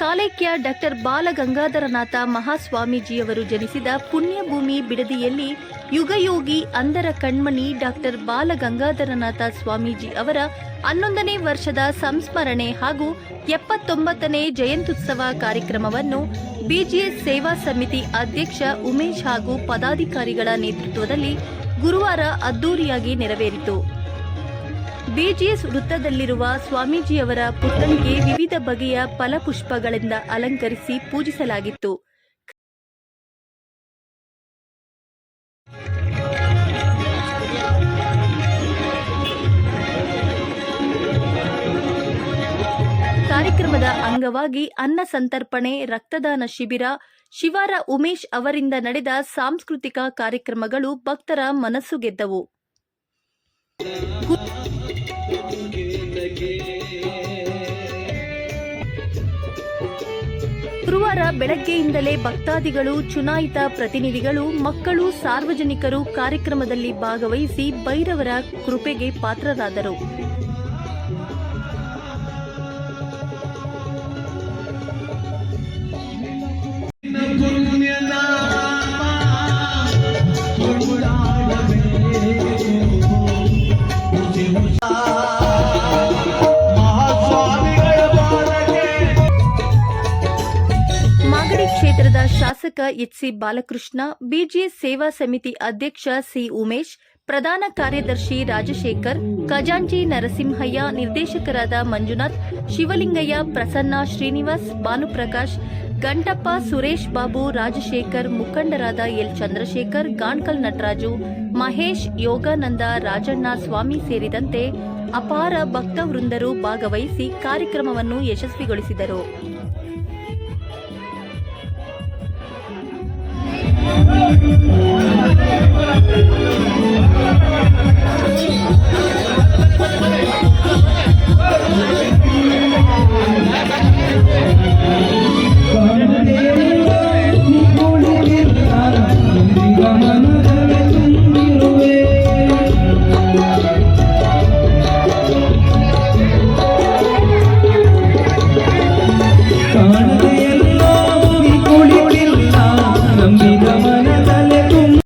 ಕಾಲೈಕ್ಯ doctor Balagangadharanatha ಮಹಾಸ್ವಾಮೀಜಿಯವರು ಜನಿಸಿದ ಪುಣ್ಯಭೂಮಿ ಬಿಡದಿಯಲ್ಲಿ ಯುಗಯೋಗಿ ಅಂದರ ಕಣ್ಮಣಿ doctor Balagangadharanatha Swamiji ಅವರ ಹನ್ನೊಂದನೇ ವರ್ಷದ ಸಂಸ್ಮರಣೆ ಹಾಗೂ ಎಪ್ಪತ್ತೊಂಬತ್ತನೇ ಜಯಂತ್ಯುತ್ಸವ ಕಾರ್ಯಕ್ರಮವನ್ನು ಬಿಜಿಎಸ್ ಸೇವಾ ಸಮಿತಿ ಅಧ್ಯಕ್ಷ ಉಮೇಶ್ ಹಾಗೂ ಪದಾಧಿಕಾರಿಗಳ ನೇತೃತ್ವದಲ್ಲಿ ಗುರುವಾರ ಅದ್ದೂರಿಯಾಗಿ ನೆರವೇರಿತು. ಬಿಜಿಎಸ್ ವೃತ್ತದಲ್ಲಿರುವ ಸ್ವಾಮೀಜಿಯವರ ಪುತ್ಥಳಿಗೆ ವಿವಿಧ ಬಗೆಯ ಫಲಪುಷ್ಪಗಳಿಂದ ಅಲಂಕರಿಸಿ ಪೂಜಿಸಲಾಗಿತ್ತು. ಕಾರ್ಯಕ್ರಮದ ಅಂಗವಾಗಿ ಅನ್ನ ಸಂತರ್ಪಣೆ, ರಕ್ತದಾನ ಶಿಬಿರ, ಶಿವಾರ ಉಮೇಶ್ ಅವರಿಂದ ನಡೆದ ಸಾಂಸ್ಕೃತಿಕ ಕಾರ್ಯಕ್ರಮಗಳು ಭಕ್ತರ ಮನಸ್ಸು ಗೆದ್ದವು. ಗುರುವಾರ ಬೆಳಗ್ಗೆಯಿಂದಲೇ ಭಕ್ತಾದಿಗಳು ಚುನಾಯಿತ ಪ್ರತಿನಿಧಿಗಳು ಮಕ್ಕಳು ಸಾರ್ವಜನಿಕರು ಕಾರ್ಯಕ್ರಮದಲ್ಲಿ ಭಾಗವಹಿಸಿ ಭೈರವರ ಕೃಪೆಗೆ ಪಾತ್ರರಾದರು. ಮಾಗಡಿ ಕ್ಷೇತ್ರದ ಶಾಸಕ ಎಚ್ಸಿ ಬಾಲಕೃಷ್ಣ ಬಿಜಿಎಸ್ ಸೇವಾ ಸಮಿತಿ ಅಧ್ಯಕ್ಷ ಸಿ ಉಮೇಶ್ ಪ್ರಧಾನ ಕಾರ್ಯದರ್ಶಿ ರಾಜಶೇಖರ್, ಖಜಾಂಚಿ ನರಸಿಂಹಯ್ಯ, ನಿರ್ದೇಶಕರಾದ ಮಂಜುನಾಥ್, ಶಿವಲಿಂಗಯ್ಯ, ಪ್ರಸನ್ನ ಶ್ರೀನಿವಾಸ್, ಭಾನುಪ್ರಕಾಶ್, ಗಂಟಪ್ಪ ಸುರೇಶ್ ಬಾಬು, ರಾಜಶೇಖರ್, ಮುಖಂಡರಾದ ಎಲ್ ಚಂದ್ರಶೇಖರ್, ಗಾಣ್ಕಲ್ ನಟರಾಜು, ಮಹೇಶ್, ಯೋಗಾನಂದ, ರಾಜಣ್ಣ ಸ್ವಾಮಿ ಸೇರಿದಂತೆ ಅಪಾರ ಭಕ್ತವೃಂದರು ಭಾಗವಹಿಸಿ ಕಾರ್ಯಕ್ರಮವನ್ನು ಯಶಸ್ವಿಗೊಳಿಸಿದರು.